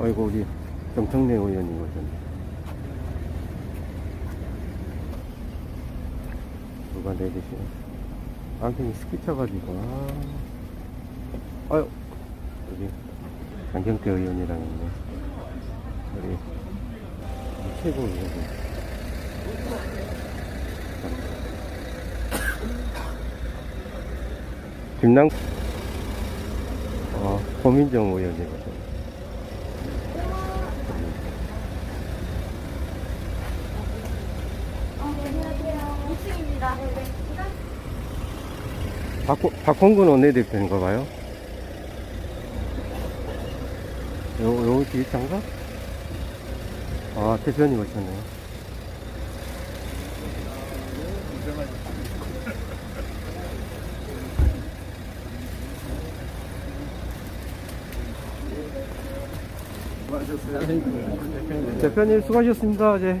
아이고 우리 정청래 의원님 오셨네. 누가 내리시네. 남편이 스키 쳐가지고 아. 아유 우리 장경태 의원이랑 있네. 우리 최고 의원님. 김남 어, 고민정 의원님 오셨네. 안녕하세요. 2층입니다. 박홍, 박홍근 원내대표인가 봐요. 요, 요 뒤창가? 아, 대표님 오셨네요. 대표님 수고하셨습니다, 어제.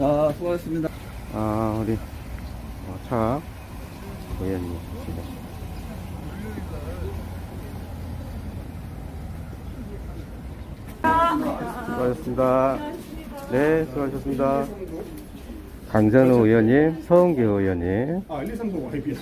아, 수고하셨습니다. 아, 우리 어, 차 의원님. 수고하셨습니다. 네, 수고하셨습니다. 강전우 의원님, 서은기 의원님. 아, 1, 2, 3, 4, YB.